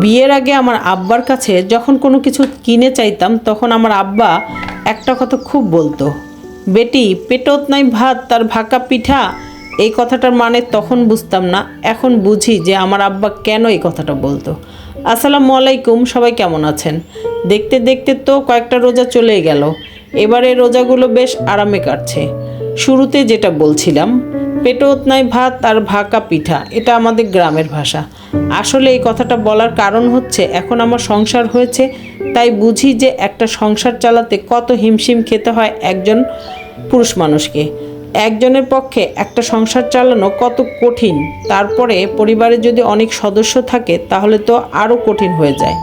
বিয়ের আগে আমার আব্বার কাছে যখন কোনো কিছু কিনে চাইতাম, তখন আমার আব্বা একটা কথা খুব বলতো। বেটি, পেটত নাই ভাত, তার ভাকা পিঠা। এই কথাটার মানে তখন বুঝতাম না, এখন বুঝি যে আমার আব্বা কেন এই কথাটা বলতো। আসসালামু আলাইকুম, সবাই কেমন আছেন? দেখতে দেখতে তো কয়েকটা রোজা চলেই গেল। এবারে রোজাগুলো বেশ আরামে কাটছে। শুরুতে যেটা বলছিলাম পেটত নাই ভাত আর ভাকা পিঠা, এটা আমাদের গ্রামের ভাষা। আসলে এই কথাটা বলার কারণ হচ্ছে, এখন আমার সংসার হয়েছে, তাই বুঝি যে একটা সংসার চালাতে কত হিমশিম খেতে হয় একজন পুরুষ মানুষকে। একজনের পক্ষে একটা সংসার চালানো কত কঠিন, তারপরে পরিবারে যদি অনেক সদস্য থাকে, তাহলে তো আরও কঠিন হয়ে যায়।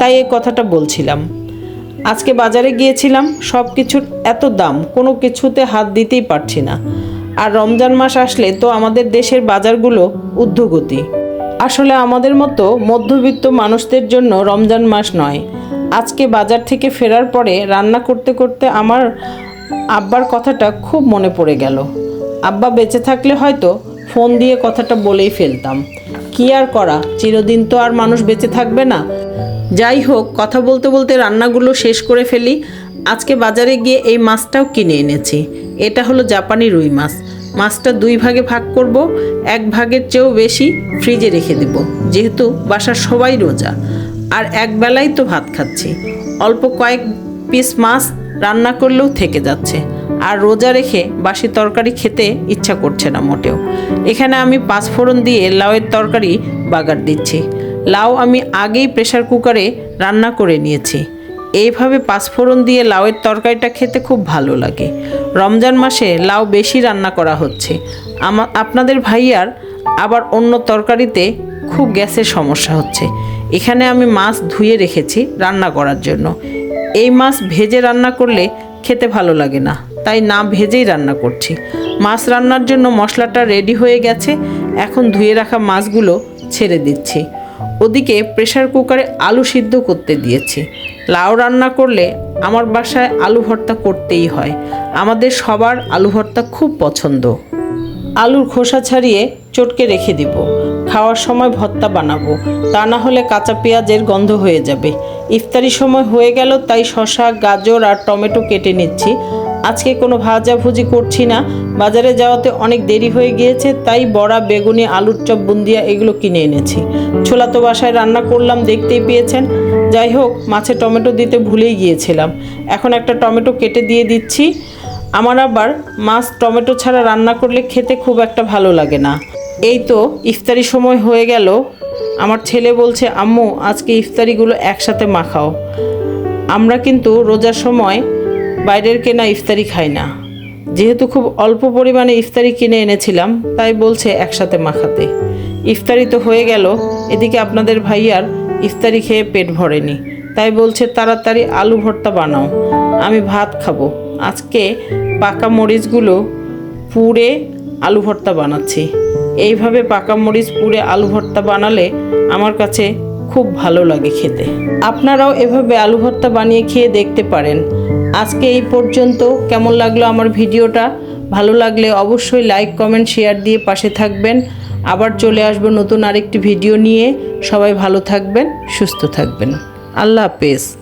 তাই এই কথাটা বলছিলাম। আজকে বাজারে গিয়েছিলাম সব কিছুর এত দাম, কোনো কিছুতে হাত দিতেই পারছি না। আর রমজান মাস আসলে তো আমাদের দেশের বাজারগুলো ঊর্ধ্বগতি। আসলে আমাদের মতো মধ্যবিত্ত মানুষদের জন্য রমজান মাস নয়। আজকে বাজার থেকে ফেরার পরে রান্না করতে করতে আমার আব্বার কথাটা খুব মনে পড়ে গেল। আব্বা বেঁচে থাকলে হয়তো ফোন দিয়ে কথাটা বলেই ফেলতাম। কি আর করা, চিরদিন তো আর মানুষ বেঁচে থাকবে না। যাই হোক, কথা বলতে বলতে রান্নাগুলো শেষ করে ফেলি। আজকে বাজারে গিয়ে এই মাছটাও কিনে এনেছি। এটা হলো জাপানি রুই মাছ। মাছটা দুই ভাগে ভাগ করব। এক ভাগের চেয়েও বেশি ফ্রিজে রেখে দেব। যেহেতু বাসার সবাই রোজা। আর এক বেলাই তো ভাত খাচ্ছি। অল্প কয়েক পিস মাছ রান্না করলেও থেকে যাচ্ছে। আর রোজা রেখে বাসি তরকারি খেতে ইচ্ছা করছে না মোটেও। এখানে আমি পাঁচফোড়ন দিয়ে লাউয়ের তরকারি বাগার দিচ্ছি। লাউ আমি আগেই প্রেশার কুকারে রান্না করে নিয়েছি। এইভাবে পাঁচফোড়ন দিয়ে লাউয়ের তরকারিটা খেতে খুব ভালো লাগে। রমজান মাসে লাউ বেশি রান্না করা হচ্ছে। আমা আপনাদের ভাইয়ার আবার অন্য তরকারিতে খুব গ্যাসের সমস্যা হচ্ছে। এখানে আমি মাছ ধুয়ে রেখেছি রান্না করার জন্য। এই মাছ ভেজে রান্না করলে খেতে ভালো লাগে না, তাই না ভেজেই রান্না করছি। মাছ রান্নার জন্য মশলাটা রেডি হয়ে গেছে, এখন ধুয়ে রাখা মাছগুলো ছেড়ে দিচ্ছি। ওদিকে প্রেশার কুকারে আলু সিদ্ধ করতে দিয়েছি। লাউ রান্না করলে আমার বাসায় আলু ভর্তা করতেই হয়। আমাদের সবার আলু ভর্তা খুব পছন্দ। আলুর খোসা ছাড়িয়ে চটকে রেখে দিব। খাওয়ার সময় ভর্তা বানাবো। তা না হলে কাঁচা পেঁয়াজের গন্ধ হয়ে যাবে। ইফতারি সময় হয়ে গেল, তাই শশা গাজর আর টমেটো কেটে নিচ্ছি। আজকে কোনো ভাজাভুজি করছি না। বাজারে যাওয়াতে অনেক দেরি হয়ে গিয়েছে, তাই বড়া, বেগুনি, আলুর চপ, বুন্দিয়া এগুলো কিনে এনেছি। ছোলা তো বাসায় রান্না করলাম, দেখতেই পেয়েছেন। যাই হোক মাছে টমেটো দিতে ভুলেই গিয়েছিলাম। এখন একটা টমেটো কেটে দিয়ে দিচ্ছি। আমার আবার মাছ টমেটো ছাড়া রান্না করলে খেতে খুব একটা ভালো লাগে না। এই তো ইফতারি সময় হয়ে গেল। আমার ছেলে বলছে, আম্মু, আজকে ইফতারিগুলো একসাথে মাখাও। আমরা কিন্তু রোজার সময় বাইরের কেনা ইফতারি খাই না। যেহেতু খুব অল্প পরিমাণে ইফতারি কিনে এনেছিলাম, তাই বলছে একসাথে মাখাতে। ইফতারি তো হয়ে গেল, এদিকে আপনাদের ভাইয়ার ইফতারি খেয়ে পেট ভরেনি। তাই বলছে, তাড়াতাড়ি আলু ভর্তা বানাও, আমি ভাত খাব। আজকে পাকা মরিচগুলো পুড়ে আলু ভর্তা বানাচ্ছি। এইভাবে পাকা মরিচ পুড়ে আলু ভর্তা বানালে আমার কাছে খুব ভালো লাগে খেতে। আপনারাও এভাবে আলু ভর্তা বানিয়ে খেয়ে দেখতে পারেন। আজকে এই পর্যন্ত। কেমন লাগল আমার ভিডিওটা? ভালো লাগলে অবশ্যই লাইক কমেন্ট শেয়ার দিয়ে পাশে থাকবেন। আবার চলে আসব নতুন আরেকটি ভিডিও নিয়ে। সবাই ভালো থাকবেন, সুস্থ থাকবেন। আল্লাহ হাফেজ।